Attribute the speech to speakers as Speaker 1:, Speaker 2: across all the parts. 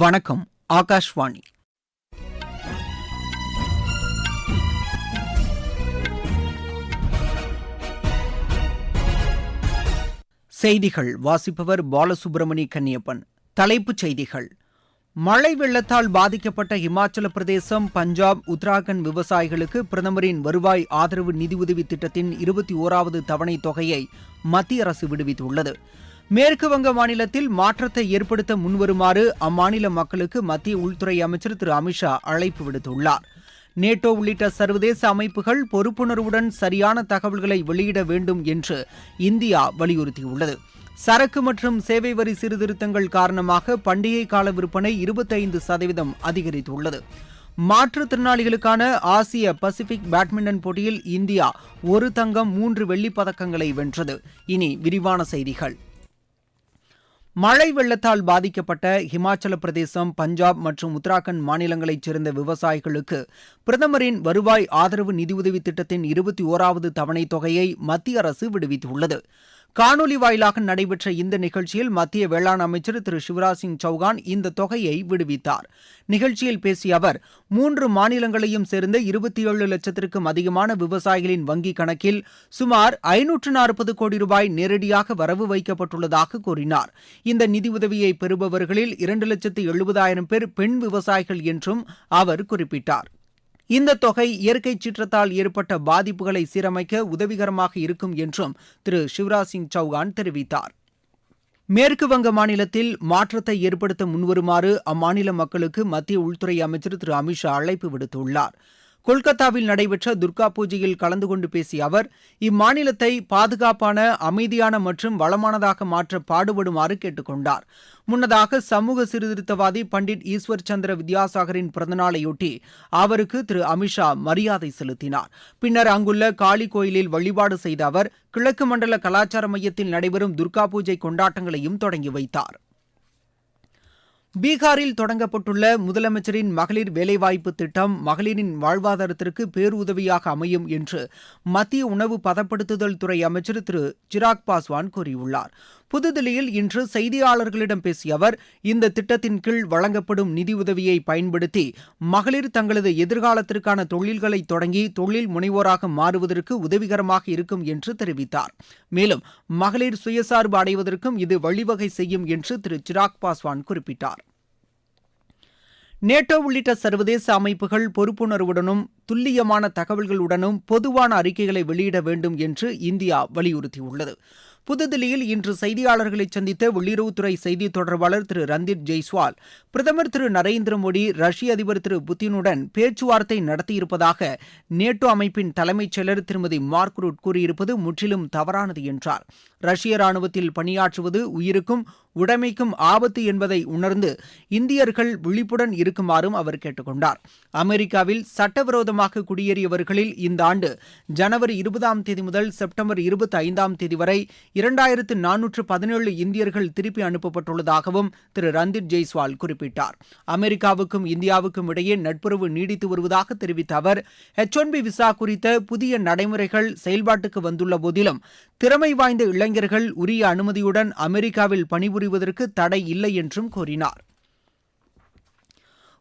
Speaker 1: வணக்கம் ஆகாஷ்வாணி செய்திகள் வாசிப்பவர் பாலசுப்பிரமணிய கன்னியப்பன் தலைப்புச் செய்திகள் மழை வெள்ளத்தால் பாதிக்கப்பட்ட இமாச்சல பிரதேசம் பஞ்சாப் உத்தராகண்ட் விவசாயிகளுக்கு பிரதமரின் வருவாய் ஆதரவு நிதியுதவி திட்டத்தின் இருபத்தி ஓராவது தவணை தொகையை மத்திய அரசு விடுவித்துள்ளது மேற்கு வங்க மாநிலத்தில் மாற்றத்தை ஏற்படுத்த முன்வருமாறு அம்மாநில மக்களுக்கு மத்திய உள்துறை அமைச்சர் திரு அமித்ஷா அழைப்பு விடுத்துள்ளார் நேட்டோ உள்ளிட்ட சர்வதேச அமைப்புகள் பொறுப்புணர்வுடன் சரியான தகவல்களை வெளியிட வேண்டும் என்று இந்தியா வலியுறுத்தியுள்ளது சரக்கு மற்றும் சேவை வரி சீர்திருத்தங்கள் காரணமாக பண்டிகை கால விற்பனை இருபத்தைந்து சதவீதம் அதிகரித்துள்ளது மாற்றுத்திறனாளிகளுக்கான ஆசிய பசிபிக் பேட்மிண்டன் போட்டியில் இந்தியா ஒரு தங்கம் மூன்று வெள்ளிப் பதக்கங்களை வென்றது இனி விரிவான செய்திகள் மழை வெள்ளத்தால் பாதிக்கப்பட்ட ஹிமாச்சல பிரதேசம் பஞ்சாப் மற்றும் உத்தராகண்ட் மாநிலங்களைச் சேர்ந்த விவசாயிகளுக்கு பிரதமரின் வருவாய் ஆதரவு நிதியுதவி திட்டத்தின் இருபத்தி ஓராவது தவணைத் தொகையை மத்திய அரசு விடுவித்துள்ளது காணொலி வாயிலாக நடைபெற்ற இந்த நிகழ்ச்சியில் மத்திய வேளாண் அமைச்சர் திரு சிவராஜ் சிங் சௌகான் இந்த தொகையை விடுவித்தார் நிகழ்ச்சியில் பேசிய அவர் மூன்று மாநிலங்களையும் சேர்ந்த இருபத்தி ஏழு லட்சத்திற்கும் அதிகமான விவசாயிகளின் வங்கிக் கணக்கில் சுமார் ஐநூற்று நாற்பது கோடி ரூபாய் நேரடியாக வரவு வைக்கப்பட்டுள்ளதாக கூறினார் இந்த நிதியுதவியை பெறுபவர்களில் இரண்டு லட்சத்து எழுபதாயிரம் பேர் பெண் விவசாயிகள் என்றும் அவர் குறிப்பிட்டார் இந்த தொகை இயற்கை சீற்றத்தால் ஏற்பட்ட பாதிப்புகளை சீரமைக்க உதவிகரமாக இருக்கும் என்றும் திரு சிவராஜ் சிங் சௌகான் தெரிவித்தார் மேற்கு வங்க மாநிலத்தில் மாற்றத்தை ஏற்படுத்த முன்வருமாறு அம்மாநில மக்களுக்கு மத்திய உள்துறை அமைச்சர் திரு அமித்ஷா அழைப்பு விடுத்துள்ளாா் கொல்கத்தாவில் நடைபெற்ற துர்கா பூஜையில் கலந்து கொண்டு பேசிய அவர் இம்மாநிலத்தை பாதுகாப்பான அமைதியான மற்றும் வளமானதாக மாற்ற பாடுபடுமாறு கேட்டுக்கொண்டார் முன்னதாக சமூக சீர்திருத்தவாதி பண்டிட் ஈஸ்வர் சந்திர வித்யாசாகரின் பிறந்தநாளையொட்டி அவருக்கு திரு அமித்ஷா மரியாதை செலுத்தினார் பின்னர் அங்குள்ள காளி கோயிலில் வழிபாடு செய்த அவர் கிழக்கு மண்டல கலாச்சார மையத்தில் நடைபெறும் துர்கா பூஜை கொண்டாட்டங்களையும் தொடங்கி வைத்தாா் பீகாரில் தொடங்கப்பட்டுள்ள முதலமைச்சரின் மகளிர் வேலைவாய்ப்பு திட்டம் மகளிரின் வாழ்வாதாரத்திற்கு பேருதவியாக அமையும் என்று மத்திய உணவு பதப்படுத்துதல் துறை அமைச்சர் திரு சிராக் பாஸ்வான் கூறியுள்ளாா் புதுதில்லியில் இன்று செய்தியாளர்களிடம் பேசிய அவர் இந்த திட்டத்தின் கீழ் வழங்கப்படும் நிதியுதவியை பயன்படுத்தி மகளிர் தங்களது எதிர்காலத்திற்கான தொழில்களை தொடங்கி தொழில் முனைவோராக மாறுவதற்கு உதவிகரமாக இருக்கும் என்று தெரிவித்தார் மேலும் மகளிர் சுயசார்பு அடைவதற்கும் இது வழிவகை செய்யும் என்று திரு சிராக் பாஸ்வான் குறிப்பிட்டார் நேட்டோ உள்ளிட்ட சர்வதேச அமைப்புகள் பொறுப்புணர்வுடனும் துல்லியமான தகவல்களுடனும் பொதுவான அறிக்கைகளை வெளியிட வேண்டும் என்று இந்தியா வலியுறுத்தியுள்ளது புதுதில்லியில் இன்று செய்தியாளர்களை சந்தித்த வெளியுறவுத்துறை செய்தி தொடர்பாளர் திரு ரந்தீப் ஜெய்ஸ்வால் பிரதமர் திரு நரேந்திர மோடி ரஷ்ய அதிபர் திரு புதினுடன் பேச்சுவார்த்தை நடத்தியிருப்பதாக நேட்டோ அமைப்பின் தலைமைச் செயலர் திருமதி மார்க் ரூட் கூறியிருப்பது முற்றிலும் தவறானது என்றார் ரஷ்ய ராணுவத்தில் பணியாற்றுவது உயிருக்கும் உடைமைக்கும் ஆபத்து என்பதை உணர்ந்து இந்தியர்கள் விழிப்புடன் இருக்குமாறும் அவர் கேட்டுக்கொண்டார் அமெரிக்காவில் சட்டவிரோதமாக குடியேறியவர்களில் இந்த ஆண்டு ஜனவரி இருபதாம் தேதி முதல் செப்டம்பர் இருபத்தி ஐந்தாம் தேதி வரை இரண்டாயிரத்து நானூற்று பதினேழு இந்தியர்கள் திருப்பி அனுப்பப்பட்டுள்ளதாகவும் திரு ரந்தீப் ஜெய்ஸ்வால் குறிப்பிட்டார் அமெரிக்காவுக்கும் இந்தியாவுக்கும் இடையே நட்புறவு நீடித்து வருவதாக தெரிவித்த அவர் எச் ஒன் பி விசா குறித்த புதிய நடைமுறைகள் செயல்பாட்டுக்கு வந்துள்ள போதிலும் திறமை வாய்ந்த இளைஞர்கள் உரிய அனுமதியுடன் அமெரிக்காவில் பணிபுரி புரிவதற்கு தடை இல்லை என்றும் கூறினார்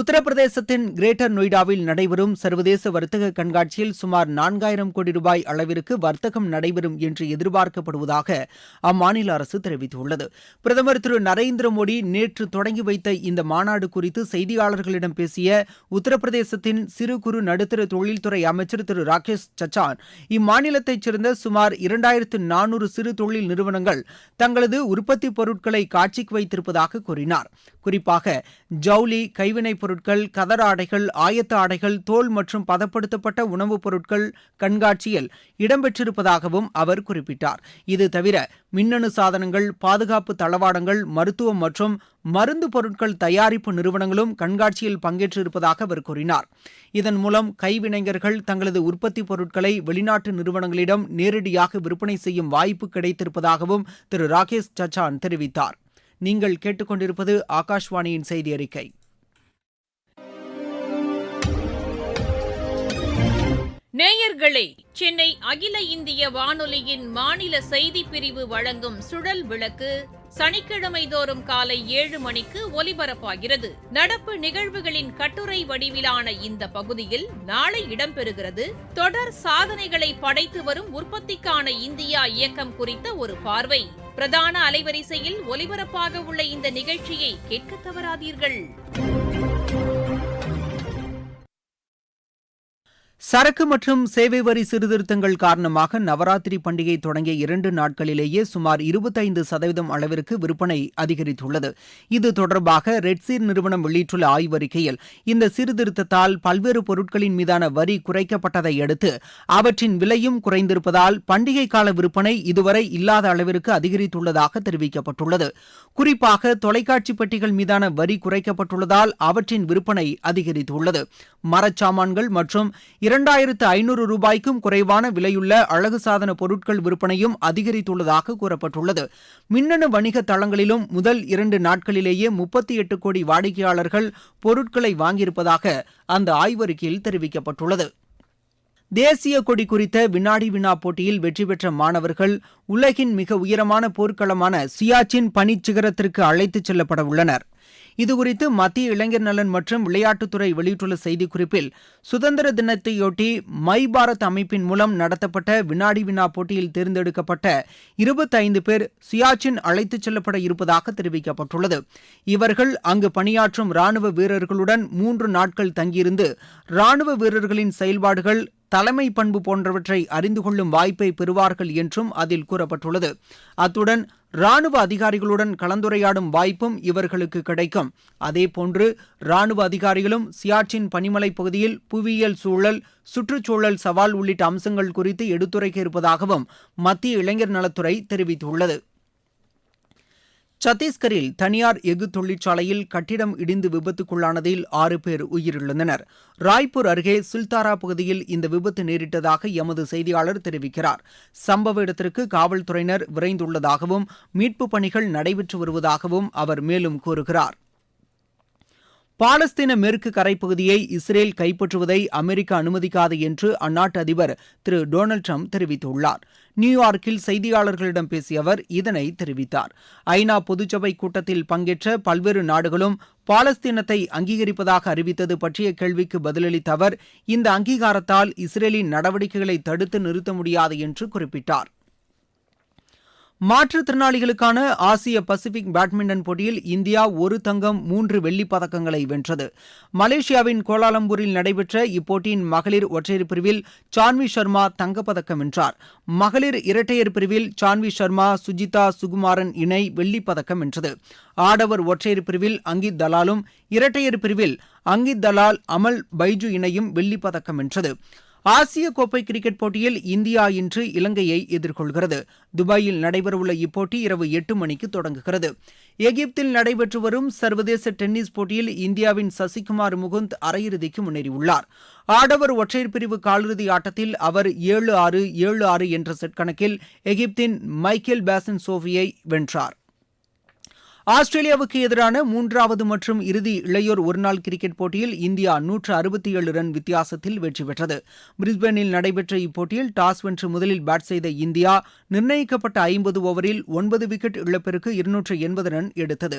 Speaker 1: உத்தரப்பிரதேசத்தின் கிரேட்டர் நொய்டாவில் நடைபெறும் சர்வதேச வர்த்தக கண்காட்சியில் சுமார் நான்காயிரம் கோடி ரூபாய் அளவிற்கு வர்த்தகம் நடைபெறும் என்று எதிர்பார்க்கப்படுவதாக அம்மாநில அரசு தெரிவித்துள்ளது பிரதமர் திரு நரேந்திர மோடி நேற்று தொடங்கி வைத்த இந்த மாநாடு குறித்து செய்தியாளர்களிடம் பேசிய உத்தரப்பிரதேசத்தின் சிறு குறு நடுத்தர தொழில்துறை அமைச்சர் திரு ராகேஷ் சச்சான் இம்மாநிலத்தைச் சேர்ந்த சுமார் இரண்டாயிரத்து நானூறு சிறு தொழில் நிறுவனங்கள் தங்களது உற்பத்தி பொருட்களை காட்சிக்கு வைத்திருப்பதாக கூறினார் குறிப்பாக ஜவுளி கைவினைப் பொருட்கள் கதர் ஆடைகள் ஆயத்த ஆடைகள் தோல் மற்றும் பதப்படுத்தப்பட்ட உணவுப் பொருட்கள் கண்காட்சியில் இடம்பெற்றிருப்பதாகவும் அவர் குறிப்பிட்டார் இது தவிர மின்னணு சாதனங்கள் பாதுகாப்பு தளவாடங்கள் மருத்துவம் மற்றும் மருந்து பொருட்கள் தயாரிப்பு நிறுவனங்களும் கண்காட்சியில் பங்கேற்றிருப்பதாக அவர் கூறினார் இதன் மூலம் கைவினைஞர்கள் தங்களது உற்பத்தி பொருட்களை வெளிநாட்டு நிறுவனங்களிடம் நேரடியாக விற்பனை செய்யும் வாய்ப்பு கிடைத்திருப்பதாகவும் திரு ராகேஷ் சச்சான் தெரிவித்தார் நீங்கள் கேட்டுக்கொண்டிருப்பது ஆகாஷ்வாணியின் செய்தி அறிக்கை
Speaker 2: நேயர்களே சென்னை அகில இந்திய வானொலியின் மாநில செய்தி பிரிவு வழங்கும் சுழல் விளக்கு சனிக்கிழமை தோறும் காலை ஏழு மணிக்கு ஒலிபரப்பாகிறது நடப்பு நிகழ்வுகளின் கட்டுரை வடிவிலான இந்த பகுதியில் நாளை இடம்பெறுகிறது தொடர் சாதனைகளை படைத்து வரும் உற்பத்திக்கான இந்தியா இயக்கம் குறித்த ஒரு பார்வை பிரதான அலைவரிசையில் ஒலிபரப்பாக உள்ள இந்த நிகழ்ச்சியை கேட்க தவறாதீர்கள்
Speaker 1: சரக்கு மற்றும் சேவை வரி சீர்திருத்தங்கள் காரணமாக நவராத்திரி பண்டிகை தொடங்கிய இரண்டு நாட்களிலேயே சுமார் இருபத்தைந்து சதவீதம் அளவிற்கு விற்பனை அதிகரித்துள்ளது இது தொடர்பாக ரெட்சீர் நிறுவனம் வெளியிட்டுள்ள ஆய்வறிக்கையில் இந்த சீர்திருத்தத்தால் பல்வேறு பொருட்களின் மீதான வரி குறைக்கப்பட்டதை அடுத்து அவற்றின் விலையும் குறைந்திருப்பதால் பண்டிகை கால விற்பனை இதுவரை இல்லாத அளவிற்கு அதிகரித்துள்ளதாக தெரிவிக்கப்பட்டுள்ளது குறிப்பாக தொலைக்காட்சி பெட்டிகள் மீதான வரி குறைக்கப்பட்டுள்ளதால் அவற்றின் விற்பனை அதிகரித்துள்ளது மரச்சாமான்கள் மற்றும் இரண்டு இரண்டாயிரத்து ஐநூறு ரூபாய்க்கும் குறைவான விலையுள்ள அழகு சாதன பொருட்கள் விற்பனையும் அதிகரித்துள்ளதாக கூறப்பட்டுள்ளது மின்னணு வணிக தளங்களிலும் முதல் இரண்டு நாட்களிலேயே முப்பத்தி எட்டு கோடி வாடிக்கையாளர்கள் பொருட்களை வாங்கியிருப்பதாக அந்த ஆய்வறிக்கையில் தெரிவிக்கப்பட்டுள்ளது தேசிய கொடி குறித்த வினாடி வினா போட்டியில் வெற்றி பெற்ற மாணவர்கள் உலகின் மிக உயரமான போர்க்களமான சியாச்சின் பனிச்சிகரத்திற்கு அழைத்துச் செல்லப்பட உள்ளனர் இதுகுறித்து மத்திய இளைஞர் நலன் மற்றும் விளையாட்டுத்துறை வெளியிட்டுள்ள செய்திக்குறிப்பில் சுதந்திர தினத்தையொட்டி மை பாரத் அமைப்பின் மூலம் நடத்தப்பட்ட வினாடி வினா போட்டியில் தேர்ந்தெடுக்கப்பட்ட இருபத்தைந்து பேர் சியாச்சின் அழைத்துச் செல்லப்பட இருப்பதாக தெரிவிக்கப்பட்டுள்ளது இவர்கள் அங்கு பணியாற்றும் ராணுவ வீரர்களுடன் மூன்று நாட்கள் தங்கியிருந்து ராணுவ வீரர்களின் செயல்பாடுகள் தலைமை பண்பு போன்றவற்றை அறிந்து கொள்ளும் வாய்ப்பை பெறுவார்கள் என்றும் அதில் கூறப்பட்டுள்ளது அத்துடன் ராணுவ அதிகாரிகளுடன் கலந்துரையாடும் வாய்ப்பும் இவர்களுக்கு கிடைக்கும் அதேபோன்று ராணுவ அதிகாரிகளும் சியாச்சின் பனிமலை பகுதியில் புவியியல் சூழல் சுற்றுச்சூழல் சவால் உள்ளிட்ட அம்சங்கள் குறித்து எடுத்துரைக்க இருப்பதாகவும் மத்திய இளைஞர் நலத்துறை தெரிவித்துள்ளது சத்தீஸ்கரில் தனியார் எஃகு தொழிற்சாலையில் கட்டிடம் இடிந்து விபத்துக்குள்ளானதில் ஆறு பேர் உயிரிழந்தனர் ராய்ப்பூர் அருகே சுல்தாரா பகுதியில் இந்த விபத்து நேரிட்டதாக எமது செய்தியாளர் தெரிவிக்கிறார் சம்பவ இடத்திற்கு காவல்துறையினர் விரைந்துள்ளதாகவும் மீட்புப் பணிகள் நடைபெற்று வருவதாகவும் அவர் மேலும் கூறுகிறார் பாலஸ்தீன மேற்கு கரைப்பகுதியை இஸ்ரேல் கைப்பற்றுவதை அமெரிக்கா அனுமதிக்காது என்று அந்நாட்டு அதிபர் திரு டொனால்டு டிரம்ப் தெரிவித்துள்ளார் நியூயார்க்கில் செய்தியாளர்களிடம் பேசிய அவர் இதனை தெரிவித்தார் ஐநா பொதுச்சபை கூட்டத்தில் பங்கேற்ற பல்வேறு நாடுகளும் பாலஸ்தீனத்தை அங்கீகரிப்பதாக அறிவித்தது பற்றிய கேள்விக்கு பதிலளித்த அவர் இந்த அங்கீகாரத்தால் இஸ்ரேலின் நடவடிக்கைகளை தடுத்து நிறுத்த முடியாது என்று குறிப்பிட்டாா் மாற்றுத்திறனாளிகளுக்கான ஆசிய பசிபிக் பேட்மிண்டன் போட்டியில் இந்தியா ஒரு தங்கம் மூன்று வெள்ளிப் பதக்கங்களை வென்றது மலேசியாவின் கோலாலம்பூரில் நடைபெற்ற இப்போட்டியின் மகளிர் ஒற்றையர் பிரிவில் சான்வி சர்மா தங்கப்பதக்கம் வென்றார் மகளிர் இரட்டையர் பிரிவில் சான்வி சர்மா சுஜிதா சுகுமாரன் இணை வெள்ளிப் பதக்கம் வென்றது ஆடவர் ஒற்றையர் பிரிவில் அங்கித் தலாலும் இரட்டையர் பிரிவில் அங்கித் தலால் அமல் பைஜு இணையும் வெள்ளிப் பதக்கம் வென்றது ஆசிய கோப்பை கிரிக்கெட் போட்டியில் இந்தியா இன்று இலங்கையை எதிர்கொள்கிறது துபாயில் நடைபெறவுள்ள இப்போட்டி இரவு எட்டு மணிக்கு தொடங்குகிறது எகிப்தில் நடைபெற்று வரும் சர்வதேச டென்னிஸ் போட்டியில் இந்தியாவின் சசிகுமார் முகுந்த் அரையிறுதிக்கு முன்னேறியுள்ளார் ஆடவர் ஒற்றையர் பிரிவு காலிறுதி ஆட்டத்தில் அவர் ஏழு ஆறு ஏழு ஆறு என்ற செட் கணக்கில் எகிப்தின் மைக்கேல் பேசன் சோஃபியை வென்றார் ஆஸ்திரேலியாவுக்கு எதிரான மூன்றாவது மற்றும் இறுதி இளையோர் ஒருநாள் கிரிக்கெட் போட்டியில் இந்தியா நூற்று அறுபத்தி ஏழு ரன் வித்தியாசத்தில் வெற்றி பெற்றது பிரிஸ்பேனில் நடைபெற்ற இப்போட்டியில் டாஸ் வென்று முதலில் பேட் செய்த இந்தியா நிர்ணயிக்கப்பட்ட ஐம்பது ஓவரில் ஒன்பது விக்கெட் இழப்பிற்கு இருநூற்று எண்பது ரன் எடுத்தது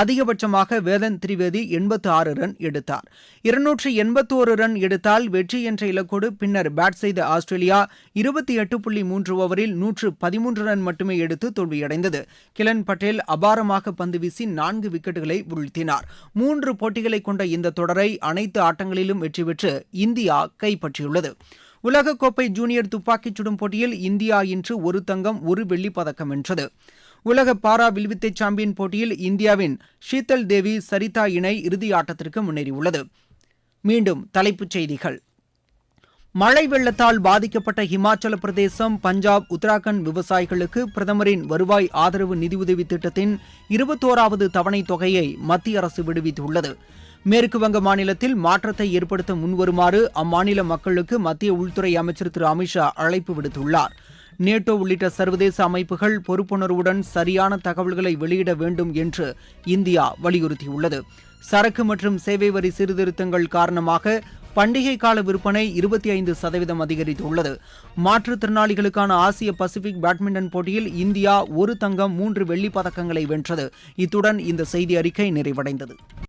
Speaker 1: அதிகபட்சமாக வேதன் திரிவேதி எண்பத்து ஆறு ரன் எடுத்தார் இருநூற்று எண்பத்தோரு ரன் எடுத்தால் வெற்றி என்ற இலக்கோடு பின்னர் பேட் செய்த ஆஸ்திரேலியா இருபத்தி எட்டு புள்ளி மூன்று ஓவரில் நூற்று பதிமூன்று ரன் மட்டுமே எடுத்து தோல்வியடைந்தது கிலன் பட்டேல் அபாரமாக பந்து வீசி நான்கு விக்கெட்டுகளை வீழ்த்தினார் மூன்று போட்டிகளை கொண்ட இந்த தொடரை அனைத்து ஆட்டங்களிலும் வெற்றி பெற்று இந்தியா கைப்பற்றியுள்ளது உலகக்கோப்பை ஜூனியர் துப்பாக்கிச் சுடும் போட்டியில் இந்தியா இன்று ஒரு தங்கம் ஒரு வெள்ளிப் பதக்கம் வென்றது உலக பாரா வில்வித்தை சாம்பியன் போட்டியில் இந்தியாவின் ஷீத்தல் தேவி சரிதா இணை இறுதி ஆட்டத்திற்கு முன்னேறியுள்ளது மீண்டும் தலைப்புச் செய்திகள் மழை வெள்ளத்தால் பாதிக்கப்பட்ட ஹிமாச்சல பிரதேசம் பஞ்சாப் உத்தராகண்ட் விவசாயிகளுக்கு பிரதமரின் வருவாய் ஆதரவு நிதியுதவி திட்டத்தின் இருபத்தோராவது தவணை தொகையை மத்திய அரசு விடுவித்துள்ளது மேற்கு வங்க மாநிலத்தில் மாற்றத்தை ஏற்படுத்த முன்வருமாறு அம்மாநில மக்களுக்கு மத்திய உள்துறை அமைச்சர் திரு அமித்ஷா அழைப்பு விடுத்துள்ளார் நேட்டோ உள்ளிட்ட சர்வதேச அமைப்புகள் பொறுப்புணர்வுடன் சரியான தகவல்களை வெளியிட வேண்டும் என்று இந்தியா வலியுறுத்தியுள்ளது சரக்கு மற்றும் சேவை வரி சீர்திருத்தங்கள் காரணமாக பண்டிகை கால விற்பனை இருபத்தி ஐந்து சதவீதம் அதிகரித்துள்ளது மாற்றுத்திறனாளிகளுக்கான ஆசிய பசிபிக் பேட்மிண்டன் போட்டியில் இந்தியா ஒரு தங்கம் மூன்று வெள்ளிப் பதக்கங்களை வென்றது இத்துடன் இந்த செய்தி அறிக்கை நிறைவடைந்தது